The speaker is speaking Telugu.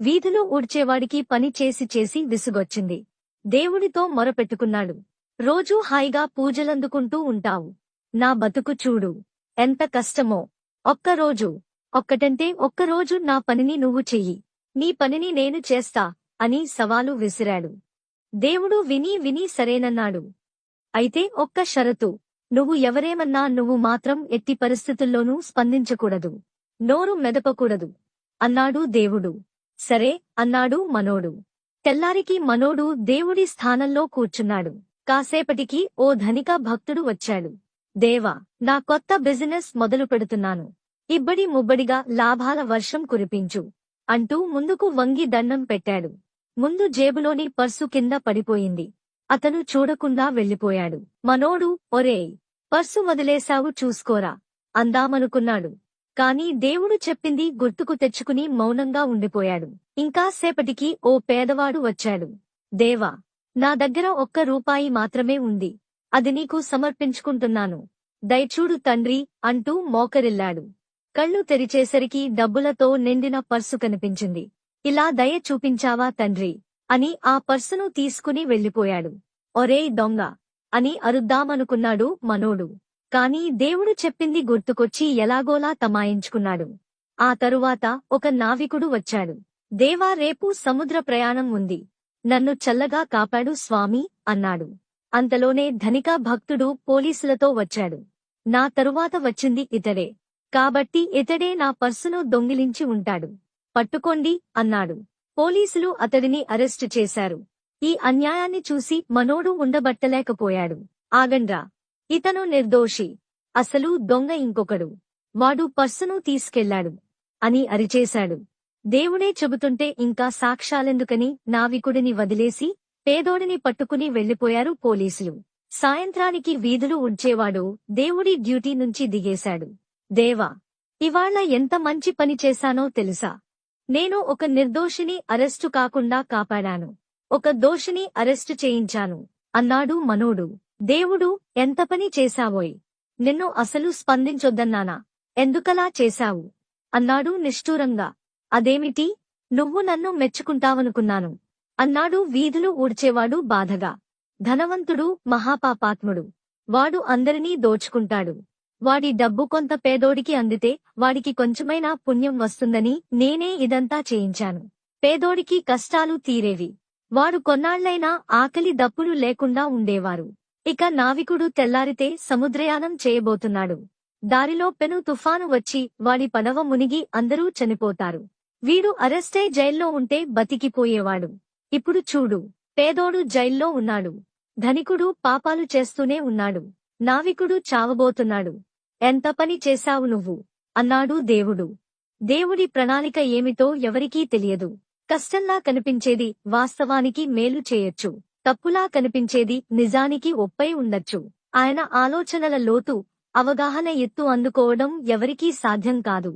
వీధులు ఊడ్చేవాడికి పని చేసి చేసి విసుగొచ్చింది. దేవుడితో మొరపెట్టుకున్నాడు. రోజూ హాయిగా పూజలందుకుంటూ ఉంటావు. నా బతుకు చూడు. ఎంత కష్టమో. ఒక్కరోజు. ఒక్కటంటే ఒక్కరోజు నా పనిని నువ్వు చెయ్యి. నీ పనిని నేను చేస్తా అని సవాలు విసిరాడు. దేవుడు విని విని సరేనన్నాడు. అయితే ఒక్క షరతు. నువ్వు ఎవరేమన్నా నువ్వు మాత్రం ఎట్టి పరిస్థితుల్లోనూ స్పందించకూడదు. నోరు మెదపకూడదు. అన్నాడు దేవుడు. సరే అన్నాడు మనోడు. తెల్లారికి మనోడు దేవుడి స్థానంలో కూర్చున్నాడు. కాసేపటికి ఓ ధనిక భక్తుడు వచ్చాడు. దేవా నా కొత్త బిజినెస్ మొదలు పెడుతున్నాను. ఇబ్బడి ముబ్బడిగా లాభాల వర్షం కురిపించు అంటూ ముందుకు వంగి దండం పెట్టాడు. ముందు జేబులోని పర్సు కింద పడిపోయింది. అతను చూడకుండా వెళ్ళిపోయాడు మనోడు ఒరేయ్ పర్సు వదిలేశావు చూసుకోరా అందామనుకున్నాడు. కాని దేవుడు చెప్పింది గుర్తుకు తెచ్చుకుని మౌనంగా ఉండిపోయాడు. ఇంకా సేపటికి ఓ పేదవాడు వచ్చాడు. దేవా నా దగ్గర ఒక్క రూపాయి మాత్రమే ఉంది. అది నీకు సమర్పించుకుంటున్నాను. దయచూడు తండ్రి అంటూ మోకరిల్లాడు. కళ్ళు తెరిచేసరికి డబ్బులతో నిండిన పర్సు కనిపించింది. ఇలా దయ చూపించావా తండ్రి? అని ఆ పర్సును తీసుకుని వెళ్ళిపోయాడు ఒరేయ్ దొంగ! అని అరుద్దామనుకున్నాడు మనోడు. కాని దేవుడు చెప్పింది గుర్తుకొచ్చి ఎలాగోలా తమాయించుకున్నాడు. ఆ తరువాత ఒక నావికుడు వచ్చాడు. దేవా రేపు సముద్ర ప్రయాణం ఉంది. నన్ను చల్లగా కాపాడు స్వామి అన్నాడు. అంతలోనే ధనిక భక్తుడు పోలీసులతో వచ్చాడు. నా తరువాత వచ్చింది ఇతడే. కాబట్టి ఇతడే నా పర్సును దొంగిలించి ఉంటాడు. పట్టుకోండి అన్నాడు. పోలీసులు అతడిని అరెస్టు చేశారు. ఈ అన్యాయాన్ని చూసి మనోడు ఉండబట్టలేకపోయాడు. ఆగండ్రా. ఇతను నిర్దోషి. అసలు దొంగ ఇంకొకడు. వాడు పర్సును తీసుకెళ్ళాడు అని అరిచేశాడు. దేవుడే చెబుతుంటే ఇంకా సాక్ష్యాలెందుకని నావికుడిని వదిలేసి పేదోడిని పట్టుకుని వెళ్ళిపోయారు పోలీసులు. సాయంత్రానికి వీధులు ఉడ్చేవాడు దేవుడి డ్యూటీ నుంచి దిగేశాడు. దేవా ఇవాళ ఎంత మంచి పని చేశానో తెలుసా? నేను ఒక నిర్దోషిని అరెస్టు కాకుండా కాపాడాను. ఒక దోషిని అరెస్టు చేయించాను. అన్నాడు మనోడు. దేవుడు ఎంత పని చేశావోయ్? నిన్ను అసలు స్పందించొద్దన్నానా? ఎందుకలా చేశావు? అన్నాడు నిష్ఠూరంగా. అదేమిటి? నువ్వు నన్ను మెచ్చుకుంటావనుకున్నాను. అన్నాడు వీధులు ఊడ్చేవాడు బాధగా. ధనవంతుడు మహాపాపాత్ముడు. వాడు అందరినీ దోచుకుంటాడు. వాడి డబ్బు కొంత పేదోడికి అందితే వాడికి కొంచెమైనా పుణ్యం వస్తుందని నేనే ఇదంతా చేయించాను. పేదోడికి కష్టాలు తీరేవి. వాడు కొన్నాళ్ళైనా ఆకలి దప్పులు లేకుండా ఉండేవారు. ఇక నావికుడు తెల్లారితే సముద్రయానం చేయబోతున్నాడు. దారిలో పెను తుఫాను వచ్చి వాడి పడవ మునిగి అందరూ చనిపోతారు. వీడు అరెస్టై జైల్లో ఉంటే బతికిపోయేవాడు. ఇప్పుడు చూడు పేదోడు జైల్లో ఉన్నాడు. ధనికుడు పాపాలు చేస్తూనే ఉన్నాడు. నావికుడు చావబోతున్నాడు. ఎంత పని చేశావు నువ్వు? అన్నాడు దేవుడు. దేవుడి ప్రణాళిక ఏమిటో ఎవరికీ తెలియదు. కష్టంలా కనిపించేది వాస్తవానికి మేలు చేయొచ్చు. తప్పులా కనిపించేది నిజానికి ఒప్పై ఉండొచ్చు. ఆయన ఆలోచనల లోతు అవగాహన ఎత్తు అందుకోవడం ఎవరికీ సాధ్యం కాదు.